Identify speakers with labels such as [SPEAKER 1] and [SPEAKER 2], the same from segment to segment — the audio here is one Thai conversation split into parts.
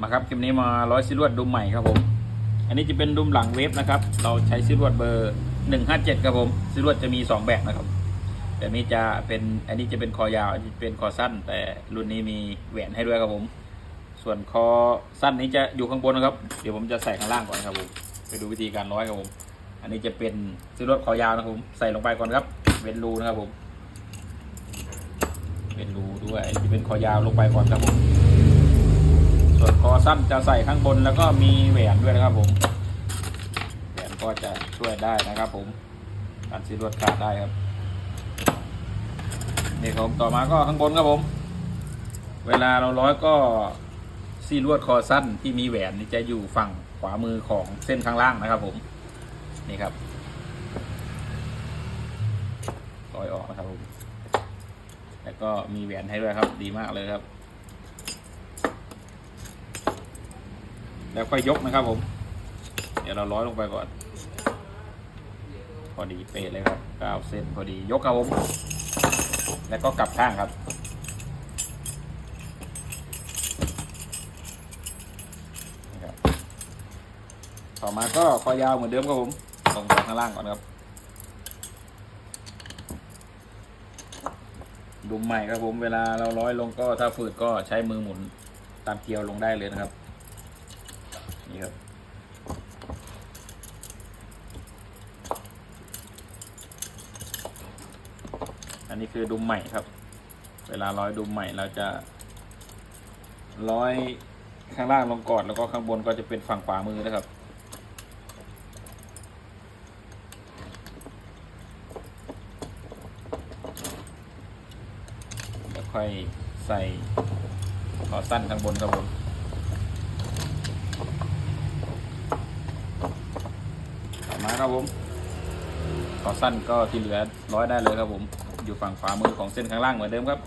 [SPEAKER 1] มาครับคลิปนี้มาร้อยซิลวดดุมใหม่ครับผม อันนี้จะเป็นดุมหลังเวฟนะครับ เราใช้ซิลวดเบอร์หนึ่งห้าเจ็ดครับผมซิลวดจะมีสองแบบนะครับแต่นี้จะเป็นอันนี้จะเป็นคอยาวอันนี้เป็นคอสั้น แต่รุ่นนี้มีแหวนให้ด้วยครับผม ส่วนคอสั้นนี้จะอยู่ข้างบนนะครับ เดี๋ยวผมจะใส่ข้างล่างก่อนครับผมไปดูวิธีการร้อยครับผม อันนี้จะเป็นซิลวดคอยาวนะครับผมใส่ลงไปก่อนครับเว้นรูนะครับผมเป็นรูด้วยจะเป็นคอยาวลงไปก่อนครับผม สั้นจะใส่ข้างบนแล้วก็มีแหวนด้วยนะครับผมแหวนก็จะช่วยได้นะครับ ผมการซีรวดขาดได้ครับนี่ครับต่อมาก็ข้างบนครับผม เวลาเราร้อยก็ซีรวดคอสั้นที่มีแหวนนี่จะอยู่ฝั่งขวามือของเส้นข้างล่างนะครับ ผมนี่ครับร้อยออกนะครับผมแล้วก็มีแหวนให้ด้วยครับ ดีมากเลยครับ แล้วค่อยยกนะครับผม เดี๋ยวเราร้อยลงไปก่อน พอดีเป๊ะเลยครับเก้าเส้นพอดียกครับผม แล้วก็กลับข้างครับนี่ครับ ต่อมาก็คอยาวเหมือนเดิมครับผม ลงไปข้างล่างก่อนครับดุมใหม่ครับผม เวลาเราร้อยลงก็ถ้าฝืดก็ใช้มือหมุนตามเกลียวลงได้เลยนะครับ นี่ครับอันนี้คือดุมใหม่ครับ เวลาร้อยดุมใหม่เราจะร้อยข้างล่างลงก่อนแล้วก็ข้างบนก็จะเป็นฝั่งขวามือนะครับแล้วค่อยใส่ขอสั้นข้างบนครับผ มาครับผมขอสั้นก็ที่เหลือร้อยได้เลยครับผม อยู่ฝั่งขวามือของเส้นข้างล่างเหมือนเดิมครับ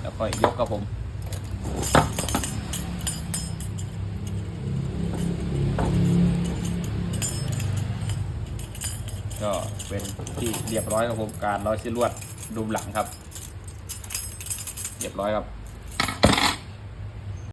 [SPEAKER 1] แล้วค่อยยกครับผมก็เป็นที่เรียบร้อยครับผมการร้อยเส้นลวดดุมหลังครับ เรียบร้อยครับ